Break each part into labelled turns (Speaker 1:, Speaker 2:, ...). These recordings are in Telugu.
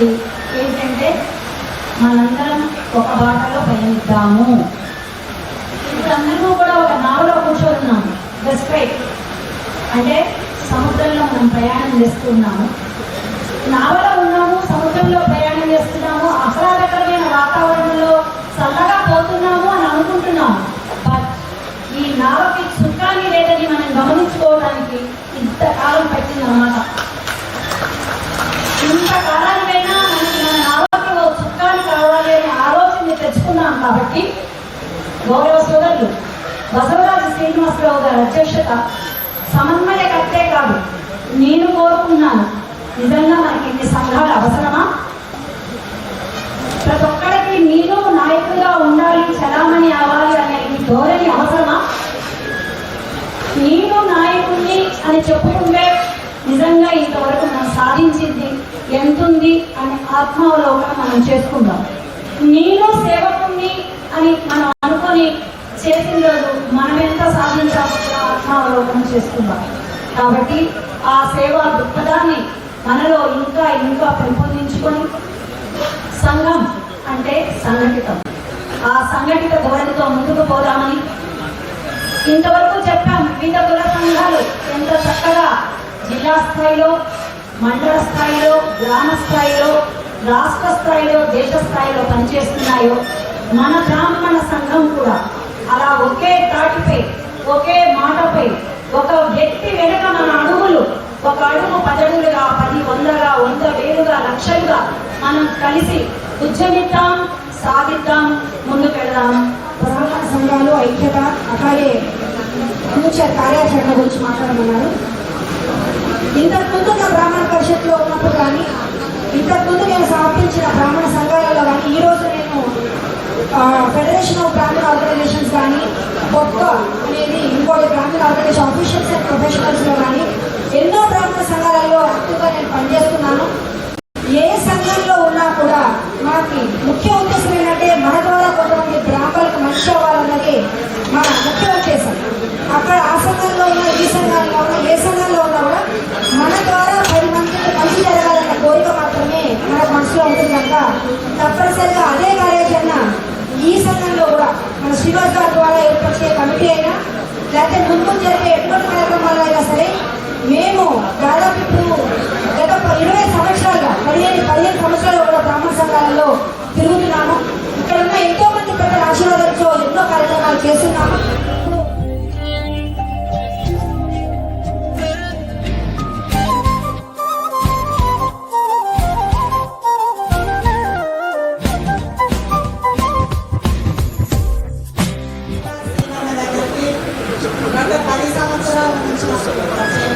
Speaker 1: ఉంది ఏంటంటే మనందరం ఒక బాటలో పయనిద్దాము. ఇప్పుడు అందరూ కూడా ఒక నావలో కూర్చోతున్నాము జస్ట్ రైట్ అంటే సముద్రంలో మనం ప్రయాణం చేస్తున్నాము. నావలో ఉన్నాము సముద్రంలో ప్రయాణం చేస్తున్నాము. ఆహ్లాదకరమైన వాతావరణంలో చల్లగా పోతున్నాము అని అనుకుంటున్నాము. బట్ ఈ నావకి సుఖాన్ని లేదని మనం గమనించుకోవడానికి ఇంతకాలం పట్టిందన్నమాట. ఇంతకాలం కాబట్టి గౌరవ సోదరులు బసవరాజు శ్రీనివాసరావు గారి అధ్యక్షత సమన్వయకర్తే కాదు. నేను కోరుకున్నాను. నిజంగా మనకి ఇన్ని సంఘాలు అవసరమా? ప్రతి ఒక్కరికి నేను నాయకులుగా ఉండాలి చలామణి అవ్వాలి అనే ఈ ధోరణి అవసరమా? నేను నాయకుడిని అని చెప్పుకుంటే నిజంగా ఇంతవరకు మనం సాధించింది ఎంతుంది అని ఆత్మావలోకనం మనం చేసుకుందాం. నేను సేవకుణ్ణి అని మనం అనుకొని చేసిన రోజు మనం ఎంత సాధించాల్సిన ఆత్మావలోకనం చేసుకుందాం. కాబట్టి ఆ సేవా దృక్పథాన్ని మనలో ఇంకా ఇంకా పెంపొందించుకొని సంఘం అంటే సంఘటితం. ఆ సంఘటిత ధోరణితో ముందుకు పోదామని ఇంతవరకు చెప్పాం వివిధ కుల సంఘాలు ఎంత చక్కగా జిల్లా స్థాయిలో మండల స్థాయిలో గ్రామ స్థాయిలో రాష్ట్ర స్థాయిలో దేశ స్థాయిలో పనిచేస్తున్నాయో మన బ్రాహ్మణ సంఘం కూడా అలా ఒకే తాటిపై ఒకే మాటపై ఒక వ్యక్తి వెనుక మన అడుగులు ఒక అడుగు పదడుగులుగా పది వందగా వంద వేలుగా లక్షలుగా మనం కలిసి ఉద్యమిద్దాం సాగిద్దాం ముందుకెళ్దాం
Speaker 2: బ్రాహ్మణ సంఘాలు ఐక్యత అట్లాగే ఫ్యూచర్ కార్యాచరణ గురించి మాట్లాడమన్నారు. ఇంతకు ముందు బ్రాహ్మణ పరిషత్లో ఉన్నప్పుడు కానీ ఇంతకు ముందు నేను సమర్పించిన బ్రాహ్మణ సంఘాలలో కానీ ఈరోజు నేను ఆ, ఫెడరేషన్ ఆఫ్ బ్రాహ్మణ ఆర్గనైజేషన్స్ కానీ కొత్త అనేది ఇంకోటి బ్రాహ్మణ ఆర్గనైజేషన్ ఆఫీషియల్స్ అండ్ ప్రొఫెషనల్స్లో కానీ ఎన్నో బ్రాహ్మణ సంఘాలలో యాక్టివ్గా నేను పనిచేస్తున్నాను. ఏ సంఘంలో ఉన్నా కూడా మా మనకు మనసులో ఉంటుంది కనుక తప్పనిసరిగా అదే కార్యాచరణ ఈ సంఘంలో కూడా మన శ్రీనివాస్ గారి ద్వారా ఏర్పరిచే కమిటీ అయినా లేకపోతే ముందు జరిగే ఎటువంటి కార్యక్రమాలు అయినా సరే మేము దాదాపు ఇప్పుడు సంవత్సరాల
Speaker 3: నుంచి నాకు పరిచయం.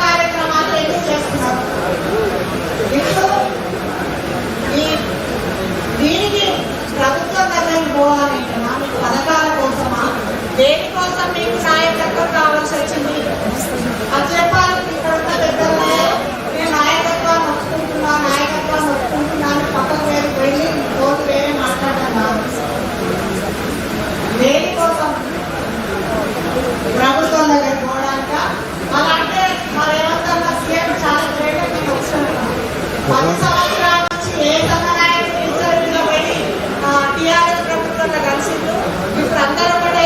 Speaker 3: ఇప్పుడు అందరూ కూడా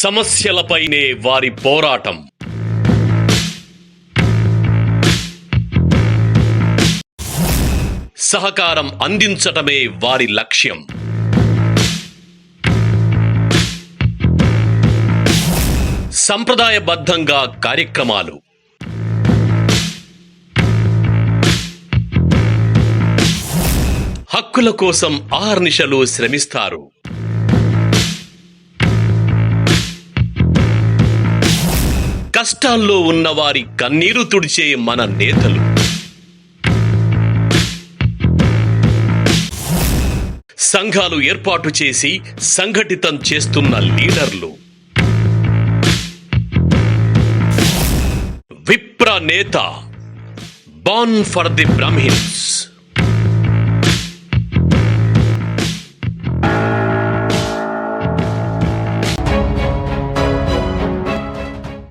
Speaker 4: సమస్యలపైనే వారి పోరాటం. సహకారం అందించటమే వారి లక్ష్యం. సంప్రదాయబద్ధంగా కార్యక్రమాలు. హక్కుల కోసం ఆహర్నిశలు శ్రమిస్తారు. కష్టాల్లో ఉన్నవారి కన్నీరు తుడిచే మన నేతలు. సంఘాలు ఏర్పాటు చేసి సంఘటితం చేస్తున్న లీడర్లు. విప్ర నేత బాన్ ఫర్ ది బ్రహ్మిన్స్.